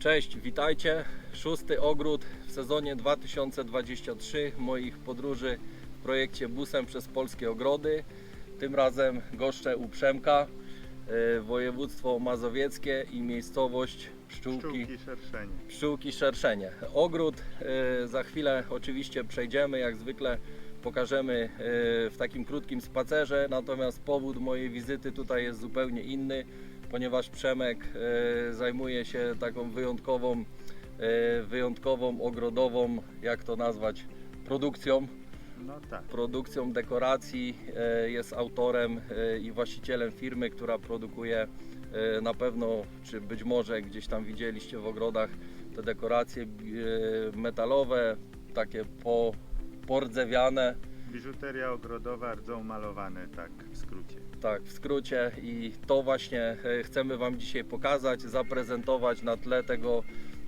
Cześć, witajcie. Szósty ogród w sezonie 2023 moich podróży w projekcie Busem przez Polskie Ogrody. Tym razem goszczę u Przemka, e, województwo mazowieckie i miejscowość Pszczółki, Pszczółki szerszenie. Pszczółki Szerszenie. Ogród e, za chwilę oczywiście przejdziemy, jak zwykle pokażemy e, w takim krótkim spacerze, natomiast powód mojej wizyty tutaj jest zupełnie inny, ponieważ Przemek e, zajmuje się taką wyjątkową, e, wyjątkową ogrodową, jak to nazwać, produkcją No tak. produkcją dekoracji, e, jest autorem i właścicielem firmy, która produkuje na pewno, czy być może gdzieś tam widzieliście w ogrodach te dekoracje metalowe, takie po, pordzewiane, Biżuteria ogrodowa, rdzą malowane, tak w skrócie. Tak w skrócie i to właśnie e, chcemy Wam dzisiaj pokazać, zaprezentować na tle tego,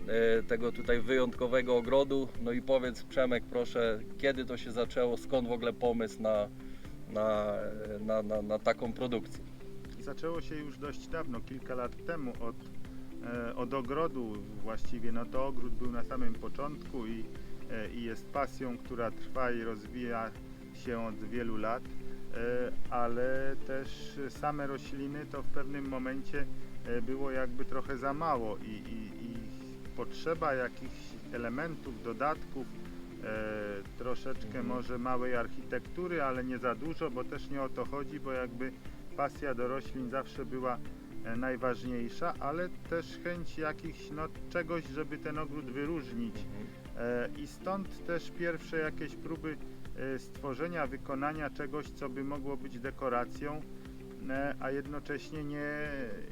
e, tego tutaj wyjątkowego ogrodu. No i powiedz Przemek proszę, kiedy to się zaczęło, skąd w ogóle pomysł na, na, na, na, na taką produkcję? Zaczęło się już dość dawno, kilka lat temu od, e, od ogrodu właściwie. No to ogród był na samym początku i, i jest pasją, która trwa i rozwija się od wielu lat, ale też same rośliny to w pewnym momencie e, było jakby trochę za mało i, i, i potrzeba jakichś elementów, dodatków, e, troszeczkę Mhm. może małej architektury, ale nie za dużo, bo też nie o to chodzi, bo jakby pasja do roślin zawsze była e, najważniejsza, ale też chęć jakichś no, czegoś, żeby ten ogród wyróżnić. E, I stąd też pierwsze jakieś próby e, stworzenia, wykonania czegoś, co by mogło być dekoracją, e, a jednocześnie nie,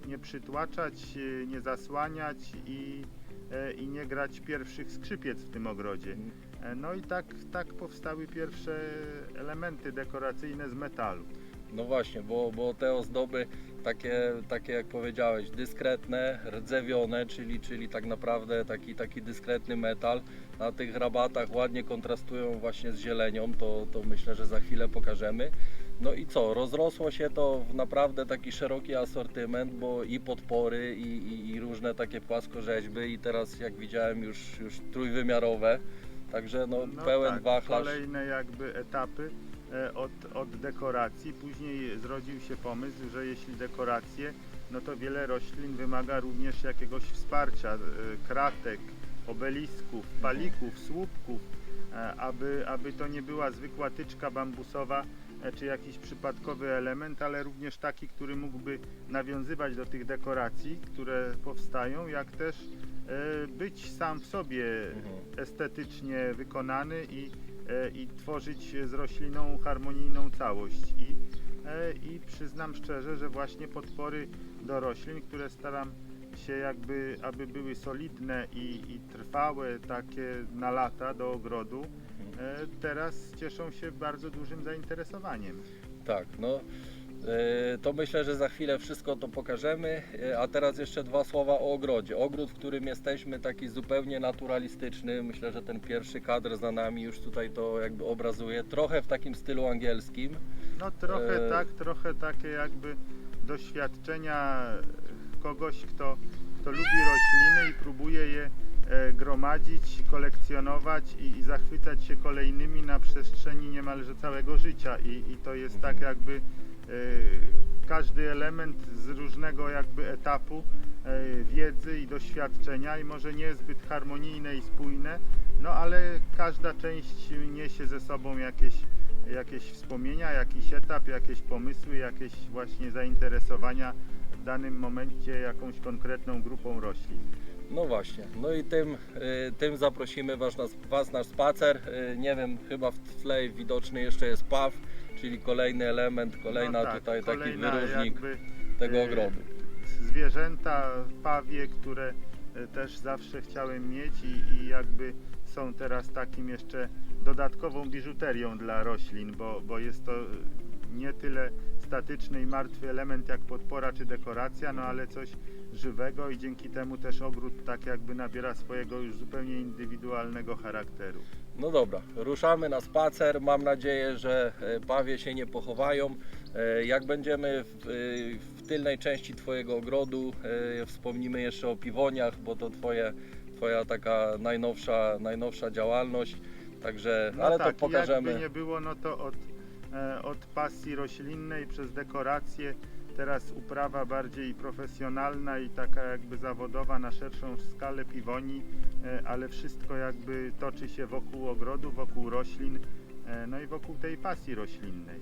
nie przytłaczać, e, nie zasłaniać i, e, i nie grać pierwszych skrzypiec w tym ogrodzie. E, No i tak, tak powstały pierwsze elementy dekoracyjne z metalu. No właśnie, bo, bo te ozdoby takie, takie jak powiedziałeś, dyskretne, rdzewione, czyli, czyli tak naprawdę taki, taki dyskretny metal. Na tych rabatach ładnie kontrastują właśnie z zielenią, to, to myślę, że za chwilę pokażemy. No i co, rozrosło się to w naprawdę taki szeroki asortyment, bo i podpory, i, i, i różne takie płaskorzeźby i teraz jak widziałem już, już trójwymiarowe. Także no, No pełen tak, wachlarz. Kolejne jakby etapy od, od dekoracji. Później zrodził się pomysł, że jeśli dekoracje, no to wiele roślin wymaga również jakiegoś wsparcia, e, kratek, obelisków, palików, słupków, e, aby, aby to nie była zwykła tyczka bambusowa e, czy jakiś przypadkowy element, ale również taki, który mógłby nawiązywać do tych dekoracji, które powstają, jak też e, być sam w sobie Mhm. estetycznie wykonany i, e, i tworzyć z rośliną harmonijną całość. I, e, I przyznam szczerze, że właśnie podpory do roślin, które staram się jakby, aby były solidne i, i trwałe takie na lata do ogrodu, e, teraz cieszą się bardzo dużym zainteresowaniem. Tak, no e, to myślę, że za chwilę wszystko to pokażemy, e, a teraz jeszcze dwa słowa o ogrodzie. Ogród, w którym jesteśmy, taki zupełnie naturalistyczny. Myślę, że ten pierwszy kadr za nami już tutaj to jakby obrazuje. Trochę w takim stylu angielskim. No trochę E, tak, trochę takie jakby doświadczenia kogoś, kto, kto lubi rośliny i próbuje je e, gromadzić, kolekcjonować i, i zachwycać się kolejnymi na przestrzeni niemalże całego życia i, i to jest tak jakby e, każdy element z różnego jakby etapu e, wiedzy i doświadczenia i może nie zbyt harmonijne i spójne, no ale każda część niesie ze sobą jakieś jakieś wspomnienia, jakiś etap, jakieś pomysły, jakieś właśnie zainteresowania w danym momencie jakąś konkretną grupą roślin. No właśnie, no i tym, e, tym zaprosimy was na, was na spacer. Nie wiem, chyba w tle widoczny jeszcze jest paw, czyli kolejny element, kolejna No tak, tutaj taki wyróżnik tego e, ogrodu. Zwierzęta, pawie, które e, też zawsze chciałem mieć i, i jakby są teraz takim jeszcze dodatkową biżuterią dla roślin, bo, bo jest to nie tyle statyczny i martwy element jak podpora czy dekoracja, no ale coś żywego i dzięki temu też ogród tak jakby nabiera swojego już zupełnie indywidualnego charakteru. No dobra, ruszamy na spacer. Mam nadzieję, że e, pawie się nie pochowają. E, Jak będziemy w, e, w tylnej części Twojego ogrodu, wspomnimy jeszcze o piwoniach, bo to twoje, Twoja taka najnowsza, najnowsza działalność. Także, No ale tak, to pokażemy. jakby nie było, no to od, od pasji roślinnej przez dekorację, teraz uprawa bardziej profesjonalna i taka jakby zawodowa na szerszą skalę piwoni, e, ale wszystko jakby toczy się wokół ogrodu, wokół roślin, e, no i wokół tej pasji roślinnej.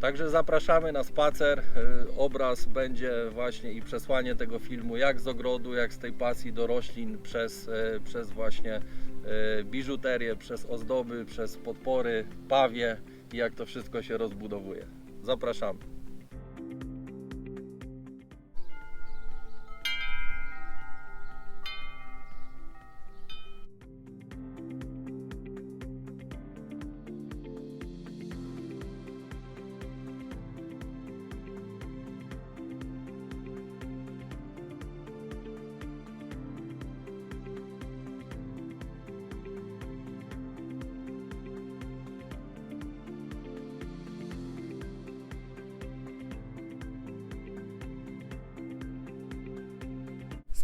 Także zapraszamy na spacer. E, Obraz będzie właśnie i przesłanie tego filmu, jak z ogrodu, jak z tej pasji do roślin, przez, przez właśnie biżuterię, przez ozdoby, przez podpory, pawie i jak to wszystko się rozbudowuje. Zapraszamy.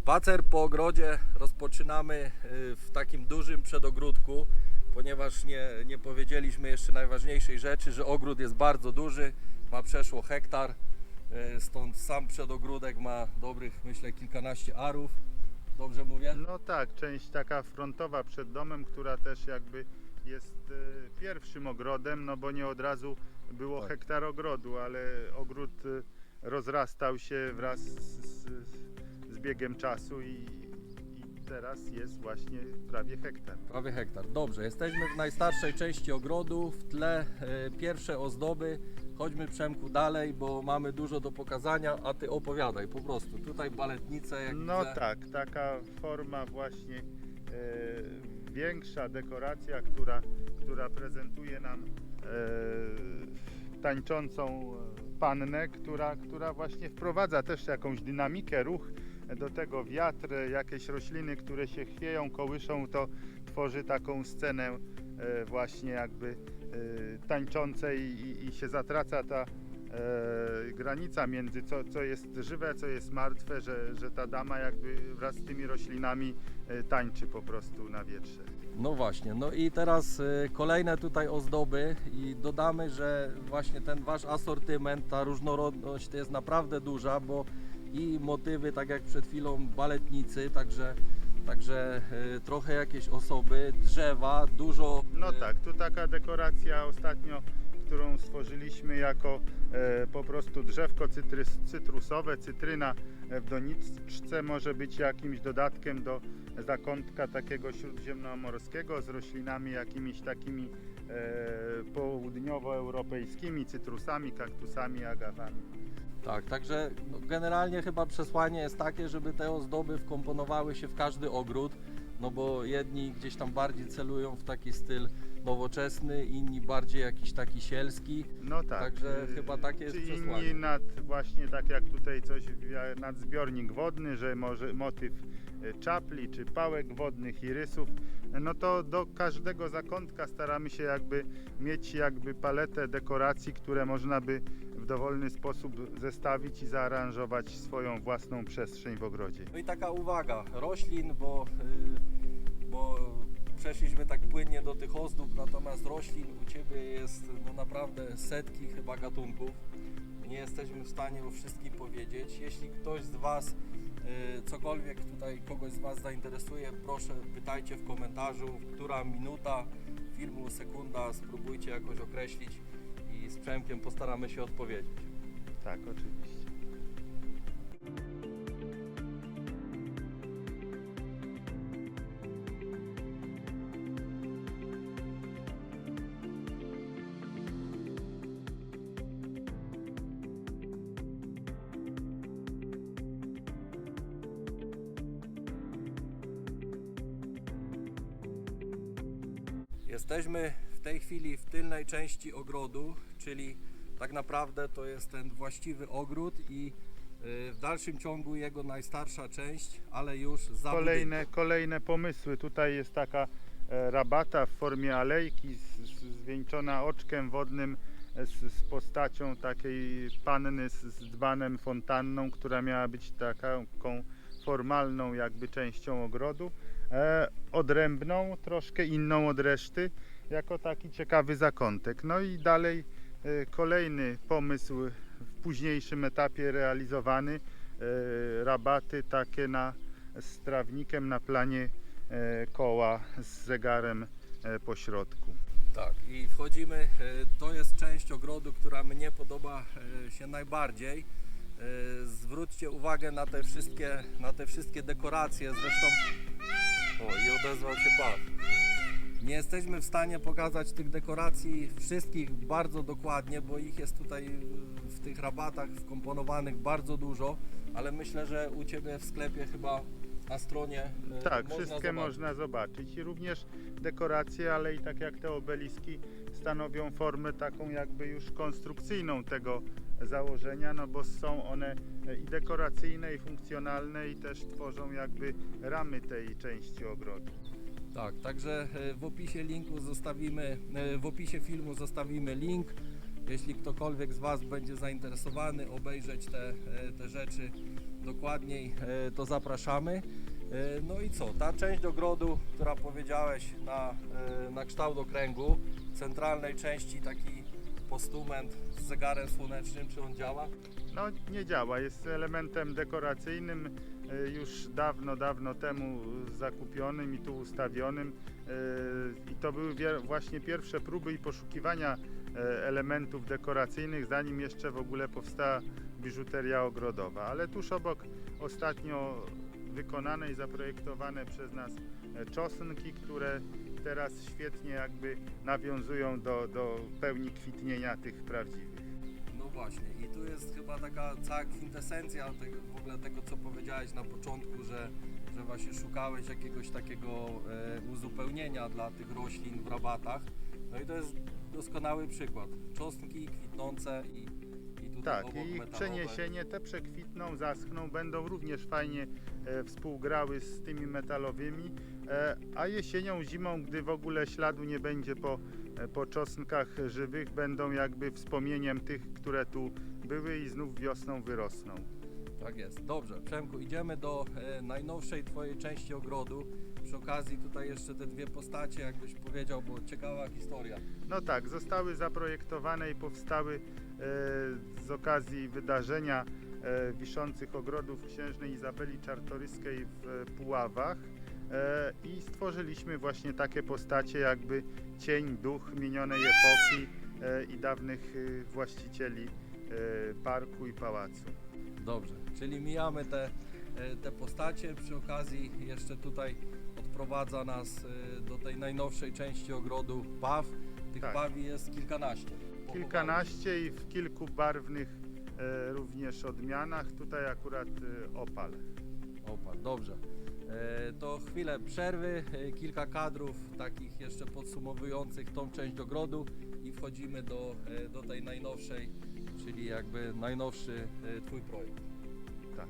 Spacer po ogrodzie rozpoczynamy y, w takim dużym przedogródku, ponieważ nie, nie powiedzieliśmy jeszcze najważniejszej rzeczy, że ogród jest bardzo duży, ma przeszło hektar, y, stąd sam przedogródek ma dobrych, myślę, kilkanaście arów. Dobrze mówię? No tak, część taka frontowa przed domem, która też jakby jest e, pierwszym ogrodem, no bo nie od razu było Tak. hektar ogrodu, ale ogród rozrastał się wraz z, z biegiem czasu i, i teraz jest właśnie prawie hektar. Prawie hektar. Dobrze, jesteśmy w najstarszej części ogrodu, w tle e, pierwsze ozdoby. Chodźmy Przemku dalej, bo mamy dużo do pokazania, a Ty opowiadaj po prostu. Tutaj baletnice, jak No widzę. tak, taka forma właśnie e, większa dekoracja, która, która prezentuje nam e, tańczącą pannę, która, która właśnie wprowadza też jakąś dynamikę, ruch do tego wiatr, jakieś rośliny, które się chwieją, kołyszą, to tworzy taką scenę e, właśnie jakby e, tańczącej i, i się zatraca ta e, granica między co, co jest żywe, co jest martwe, że, że ta dama jakby wraz z tymi roślinami tańczy po prostu na wietrze. No właśnie, no i teraz kolejne tutaj ozdoby i dodamy, że właśnie ten Wasz asortyment, ta różnorodność to jest naprawdę duża, bo i motywy, tak jak przed chwilą, baletnicy, także, także y, trochę jakieś osoby, drzewa, dużo... No y, tak, tu taka dekoracja ostatnio, którą stworzyliśmy jako e, po prostu drzewko cytrys, cytrusowe, cytryna w doniczce może być jakimś dodatkiem do zakątka takiego śródziemnomorskiego z roślinami jakimiś takimi e, południowoeuropejskimi, cytrusami, kaktusami, agawami. Tak, także generalnie chyba przesłanie jest takie, żeby te ozdoby wkomponowały się w każdy ogród, no bo jedni gdzieś tam bardziej celują w taki styl nowoczesny, inni bardziej jakiś taki sielski. No tak. Także chyba takie jest Czy przesłanie. inni nad właśnie tak jak tutaj coś wia- nad zbiornik wodny, że może motyw y, czapli czy pałek wodnych i rysów, no to do każdego zakątka staramy się jakby mieć jakby paletę dekoracji, które można by w dowolny sposób zestawić i zaaranżować swoją własną przestrzeń w ogrodzie. No i taka uwaga, roślin, bo, y, bo przeszliśmy tak płynnie do tych ozdób, natomiast roślin u Ciebie jest no naprawdę setki chyba gatunków. Nie jesteśmy w stanie o wszystkim powiedzieć. Jeśli ktoś z Was y, cokolwiek tutaj kogoś z Was zainteresuje, proszę pytajcie w komentarzu, która minuta filmu, sekunda, spróbujcie jakoś określić i z Przemkiem postaramy się odpowiedzieć. Tak, oczywiście. Jesteśmy w tej chwili w tylnej części ogrodu, czyli tak naprawdę to jest ten właściwy ogród i y, w dalszym ciągu jego najstarsza część, ale już za Kolejne, kolejne pomysły. Tutaj jest taka e, rabata w formie alejki zwieńczona oczkiem wodnym e, z, z postacią takiej panny z, z dzbanem fontanną, która miała być taką formalną jakby częścią ogrodu, e, odrębną, troszkę inną od reszty, jako taki ciekawy zakątek. No i dalej kolejny pomysł w późniejszym etapie realizowany, e, rabaty takie na, z trawnikiem na planie e, koła z zegarem e, po środku. Tak, i wchodzimy, e, to jest część ogrodu, która mnie podoba e, się najbardziej. E, Zwróćcie uwagę na te wszystkie, na te wszystkie dekoracje, zresztą... O, i odezwał się Paw. Nie jesteśmy w stanie pokazać tych dekoracji wszystkich bardzo dokładnie, bo ich jest tutaj w tych rabatach wkomponowanych bardzo dużo, ale myślę, że u Ciebie w sklepie chyba na stronie e, Tak, można wszystkie zobaczyć. można zobaczyć i również dekoracje, ale i tak jak te obeliski stanowią formę taką jakby już konstrukcyjną tego założenia, no bo są one e, i dekoracyjne i funkcjonalne i też tworzą jakby ramy tej części ogrodu. Tak, także e, w opisie linku zostawimy, e, w opisie filmu zostawimy link. Jeśli ktokolwiek z Was będzie zainteresowany obejrzeć te, e, te rzeczy dokładniej, to zapraszamy. No i co, ta część ogrodu, która powiedziałeś na, na kształt okręgu, centralnej części taki postument z zegarem słonecznym, czy on działa? No nie działa, jest elementem dekoracyjnym już dawno, dawno temu zakupionym i tu ustawionym e, i to były właśnie pierwsze próby i poszukiwania e, elementów dekoracyjnych zanim jeszcze w ogóle powstała biżuteria ogrodowa, ale tuż obok ostatnio wykonane i zaprojektowane przez nas e, czosnki, które teraz świetnie jakby nawiązują do, do pełni kwitnienia tych prawdziwych. No właśnie, i tu jest chyba taka cała kwintesencja tego, ogóle tego, co powiedziałeś na początku, że, że właśnie szukałeś jakiegoś takiego e, uzupełnienia dla tych roślin w rabatach. No i to jest doskonały przykład. Czosnki kwitnące i, i tutaj Tak, obok i ich metalowe. przeniesienie, te przekwitną, zaschną, będą również fajnie e, współgrały z tymi metalowymi, e, a jesienią, zimą, gdy w ogóle śladu nie będzie po, e, po czosnkach żywych, będą jakby wspomnieniem tych, które tu były i znów wiosną wyrosną. Tak jest. Dobrze, Przemku, idziemy do e, najnowszej Twojej części ogrodu. Przy okazji tutaj jeszcze te dwie postacie, jakbyś powiedział, bo ciekawa historia. No tak, zostały zaprojektowane i powstały e, z okazji wydarzenia e, wiszących ogrodów księżnej Izabeli Czartoryskiej w Puławach e, i stworzyliśmy właśnie takie postacie jakby cień, duch minionej epoki e, i dawnych e, właścicieli parku i pałacu. Dobrze, czyli mijamy te, e, te postacie. Przy okazji jeszcze tutaj odprowadza nas e, do tej najnowszej części ogrodu paw. Tych Tak. pawi jest kilkanaście. Kilkanaście i w kilku barwnych e, również odmianach, tutaj akurat e, opal. Opa, dobrze. E, To chwilę przerwy, e, kilka kadrów takich jeszcze podsumowujących tą część ogrodu i wchodzimy do, e, do tej najnowszej, czyli jakby najnowszy e, Twój projekt. Tak.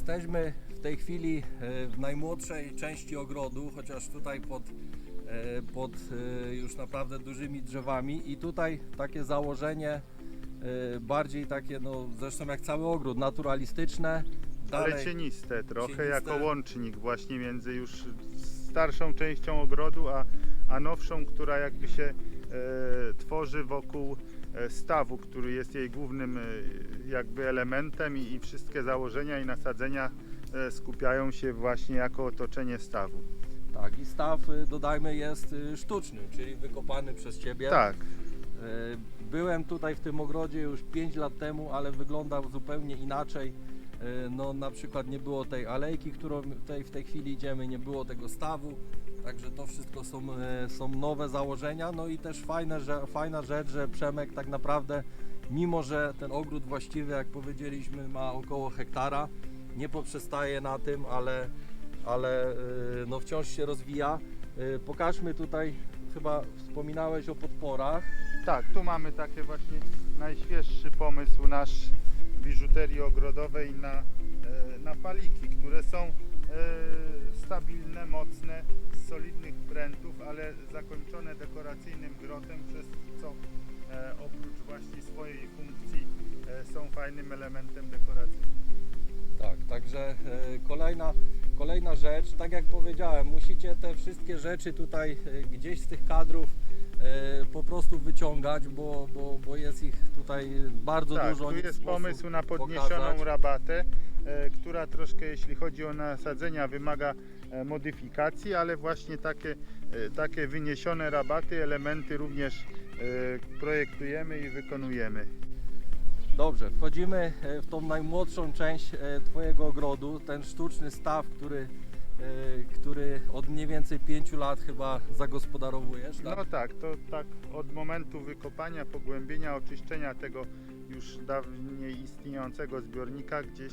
Jesteśmy w tej chwili e, w najmłodszej części ogrodu, chociaż tutaj pod, e, pod e, już naprawdę dużymi drzewami i tutaj takie założenie bardziej takie, no zresztą jak cały ogród, naturalistyczne. Ale cieniste trochę, Cieniste. jako łącznik właśnie między już starszą częścią ogrodu, a, a nowszą, która jakby się e, tworzy wokół stawu, który jest jej głównym e, jakby elementem i, wszystkie założenia i nasadzenia e, skupiają się właśnie jako otoczenie stawu. Tak, i staw, dodajmy, jest sztuczny, czyli wykopany przez Ciebie. Tak, Byłem tutaj w tym ogrodzie już 5 lat temu, ale wyglądał zupełnie inaczej. No na przykład nie było tej alejki, którą tutaj w tej chwili idziemy, nie było tego stawu. Także to wszystko są, y, są nowe założenia. No i też fajne, że, fajna rzecz, że Przemek tak naprawdę, mimo że ten ogród właściwy, jak powiedzieliśmy, ma około hektara, nie poprzestaje na tym, ale, ale y, no wciąż się rozwija. Y, Pokażmy tutaj, chyba wspominałeś o podporach. tak, tu mamy takie właśnie najświeższy pomysł nasz biżuterii ogrodowej na, e, na paliki, które są e, stabilne, mocne, z solidnych prętów, ale zakończone dekoracyjnym grotem, przez co e, oprócz właśnie swojej funkcji e, są fajnym elementem dekoracyjnym. Tak, także e, kolejna, kolejna rzecz, tak jak powiedziałem, musicie te wszystkie rzeczy tutaj e, gdzieś z tych kadrów e, po prostu wyciągać, bo, bo, bo jest ich tutaj bardzo tak, dużo. tu jest pomysł na podniesioną pokazać. rabatę, e, która troszkę jeśli chodzi o nasadzenia wymaga e, modyfikacji, ale właśnie takie, e, takie wyniesione rabaty, elementy również e, projektujemy i wykonujemy. Dobrze, wchodzimy e, w tą najmłodszą część e, Twojego ogrodu, ten sztuczny staw, który, e, który od mniej więcej 5 lat chyba zagospodarowujesz. Tak? No tak, to tak od momentu wykopania, pogłębienia, oczyszczenia tego już dawniej istniejącego zbiornika gdzieś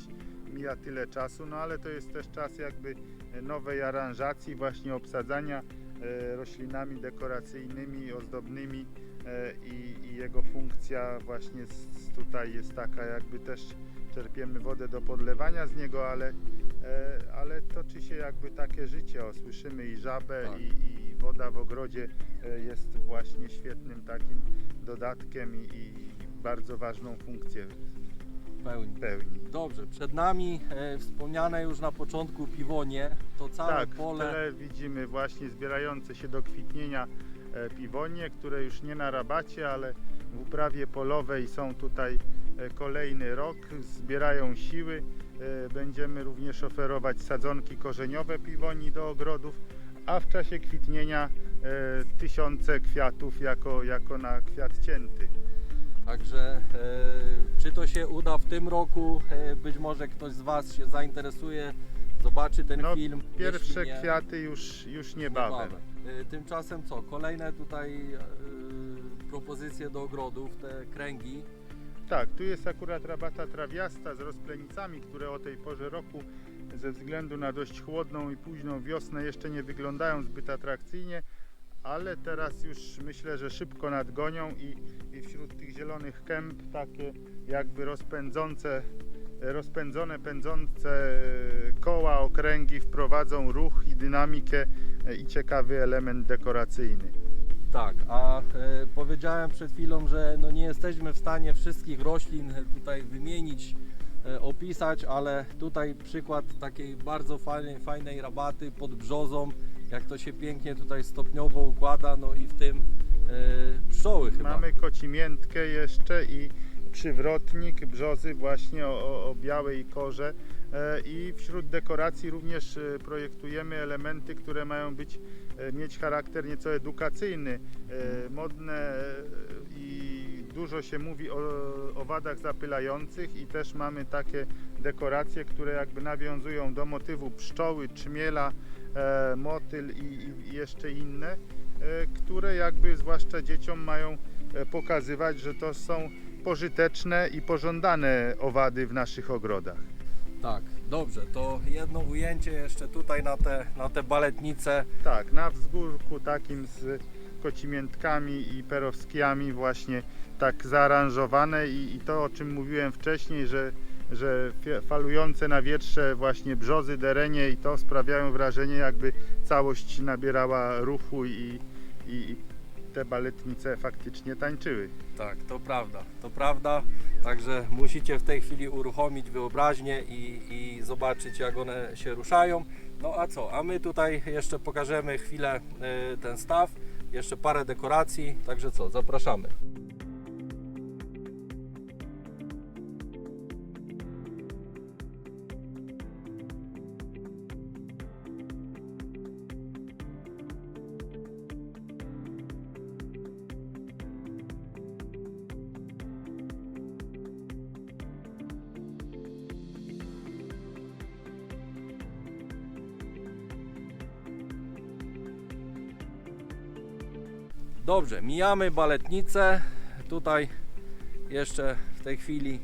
mija tyle czasu, no ale to jest też czas jakby nowej aranżacji, właśnie obsadzania e, roślinami dekoracyjnymi, ozdobnymi e, i, i jego funkcja właśnie tutaj jest taka jakby też czerpiemy wodę do podlewania z niego, ale, e, ale toczy się jakby takie życie, o, słyszymy i żabę Tak. i, i woda w ogrodzie e, jest właśnie świetnym takim dodatkiem i, i bardzo ważną funkcję Pełni. pełni. Dobrze, przed nami e, wspomniane już na początku piwonie, to całe Tak, w pole. tle widzimy właśnie zbierające się do kwitnienia e, piwonie, które już nie na rabacie, ale w uprawie polowej są tutaj e, kolejny rok, zbierają siły. E, Będziemy również oferować sadzonki korzeniowe piwoni do ogrodów, a w czasie kwitnienia e, tysiące kwiatów jako, jako na kwiat cięty. Także e, czy to się uda w tym roku? E, być może ktoś z Was się zainteresuje, zobaczy ten No, film. Pierwsze Jeśli nie, kwiaty już, już niebawem. E, Tymczasem co? Kolejne tutaj e, propozycje do ogrodów, te kręgi. Tak, tu jest akurat rabata trawiasta z rozplenicami, które o tej porze roku ze względu na dość chłodną i późną wiosnę jeszcze nie wyglądają zbyt atrakcyjnie, ale teraz już myślę, że szybko nadgonią i, i wśród tych zielonych kęp takie jakby rozpędzące, rozpędzone, pędzące e, koła, okręgi wprowadzą ruch i dynamikę e, i ciekawy element dekoracyjny. Tak, a e, powiedziałem przed chwilą, że no nie jesteśmy w stanie wszystkich roślin tutaj wymienić, e, opisać, ale tutaj przykład takiej bardzo fajnej, fajnej rabaty pod brzozą, jak to się pięknie tutaj stopniowo układa, no i w tym e, pszczoły chyba. Mamy kocimiętkę jeszcze i przywrotnik brzozy właśnie o, o, białej korze e, i wśród dekoracji również e, projektujemy elementy, które mają być, mieć charakter nieco edukacyjny, modne i dużo się mówi o owadach zapylających i też mamy takie dekoracje, które jakby nawiązują do motywu pszczoły, czmiela, motyl i, i jeszcze inne, e, które jakby zwłaszcza dzieciom mają e, pokazywać, że to są pożyteczne i pożądane owady w naszych ogrodach. Tak, dobrze, to jedno ujęcie jeszcze tutaj na te, na te baletnice. Tak, na wzgórku takim z kocimiętkami i perowskiami właśnie tak zaaranżowane i, i to o czym mówiłem wcześniej, że, że falujące na wietrze właśnie brzozy, derenie i to sprawiają wrażenie jakby całość nabierała ruchu i, i, te baletnice faktycznie tańczyły. Tak, to prawda, to prawda. Także musicie w tej chwili uruchomić wyobraźnię i, i zobaczyć jak one się ruszają. No a co? A my tutaj jeszcze pokażemy chwilę y, ten staw, jeszcze parę dekoracji. Także co? Zapraszamy. Dobrze, mijamy baletnicę. Tutaj jeszcze w tej chwili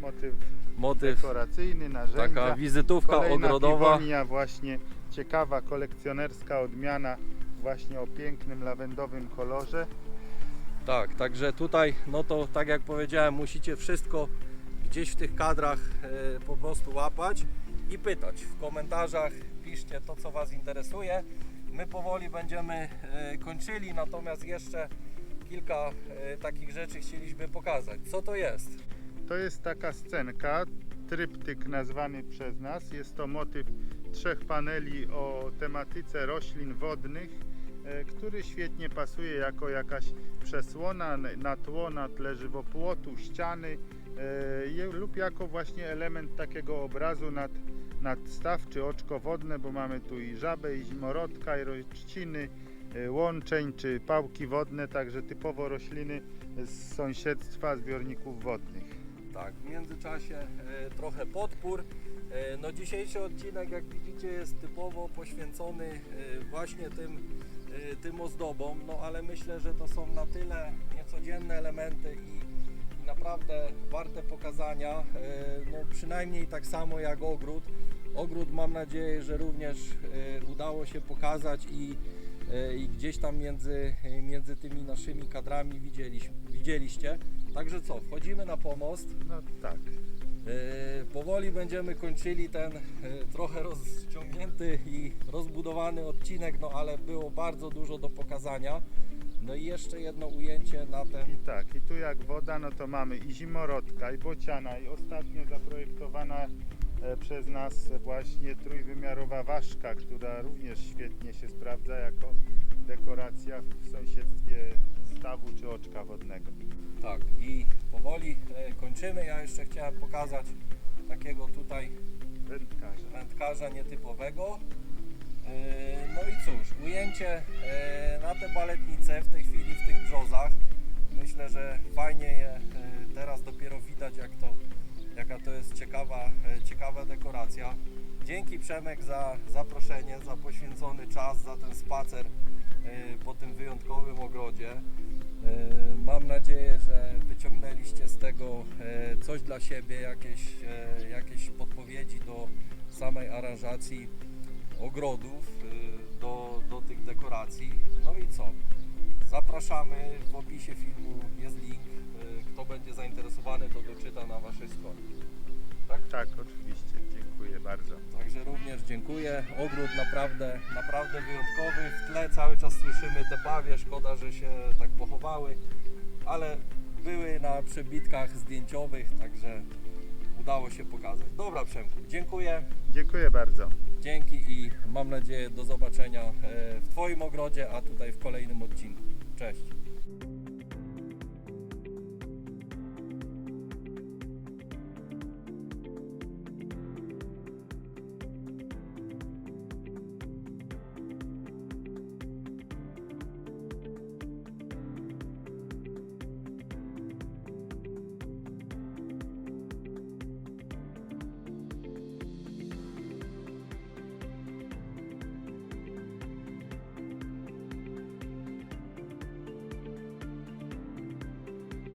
Motyw motyw, dekoracyjny, narzędzia. taka wizytówka Kolejna ogrodowa. piwonia właśnie ciekawa, kolekcjonerska odmiana właśnie o pięknym lawendowym kolorze. Tak, także tutaj, no to tak jak powiedziałem, musicie wszystko gdzieś w tych kadrach e, po prostu łapać i pytać. W komentarzach piszcie to, co Was interesuje. My powoli będziemy e, kończyli, natomiast jeszcze kilka e, takich rzeczy chcieliśmy pokazać. Co to jest? To jest taka scenka, tryptyk nazwany przez nas. Jest to motyw trzech paneli o tematyce roślin wodnych, e, który świetnie pasuje jako jakaś przesłona na tło, na tle żywopłotu, ściany lub jako właśnie element takiego obrazu nad, nad staw czy oczko wodne, bo mamy tu i żabę, i zimorodka, i rościny, e, łączeń czy pałki wodne, także typowo rośliny z sąsiedztwa zbiorników wodnych. Tak, w międzyczasie e, trochę podpór. E, no dzisiejszy odcinek, jak widzicie, jest typowo poświęcony e, właśnie tym, tym ozdobom, no ale myślę, że to są na tyle niecodzienne elementy i naprawdę warte pokazania, e, no przynajmniej tak samo jak ogród. Ogród mam nadzieję, że również e, udało się pokazać i, e, i gdzieś tam między, między tymi naszymi kadrami widzieliś, widzieliście. Także co, wchodzimy na pomost. No tak. Powoli będziemy kończyli ten trochę rozciągnięty i rozbudowany odcinek, no ale było bardzo dużo do pokazania. No i jeszcze jedno ujęcie na ten. I tak, i tu jak woda, no to mamy i zimorodka, i bociana, i ostatnio zaprojektowana e, przez nas właśnie trójwymiarowa ważka, która również świetnie się sprawdza jako dekoracja w sąsiedztwie stawu czy oczka wodnego. Tak, i powoli e, kończymy. Ja jeszcze chciałem pokazać takiego tutaj Wędkarza. wędkarza nietypowego. E, No i cóż, ujęcie e, na te baletnice w tej chwili w tych brzozach. Myślę, że fajnie je e, teraz dopiero widać, jak to, jaka to jest ciekawa, ciekawa dekoracja. Dzięki Przemek za zaproszenie, za poświęcony czas, za ten spacer po tym wyjątkowym ogrodzie. Mam nadzieję, że wyciągnęliście z tego coś dla siebie, jakieś, jakieś podpowiedzi do samej aranżacji ogrodów, e, do, do tych dekoracji. No i co? Zapraszamy, w opisie filmu jest link. E, Kto będzie zainteresowany, to doczyta na Waszej stronie. Tak, tak, oczywiście. Dziękuję bardzo. Także również dziękuję. Ogród naprawdę, naprawdę wyjątkowy. W tle cały czas słyszymy te pawie. Szkoda, że się tak pochowały, ale były na przebitkach zdjęciowych, także udało się pokazać. Dobra Przemku, dziękuję. Dziękuję bardzo. Dzięki i mam nadzieję do zobaczenia e, w Twoim ogrodzie, a tutaj w kolejnym odcinku. Cześć.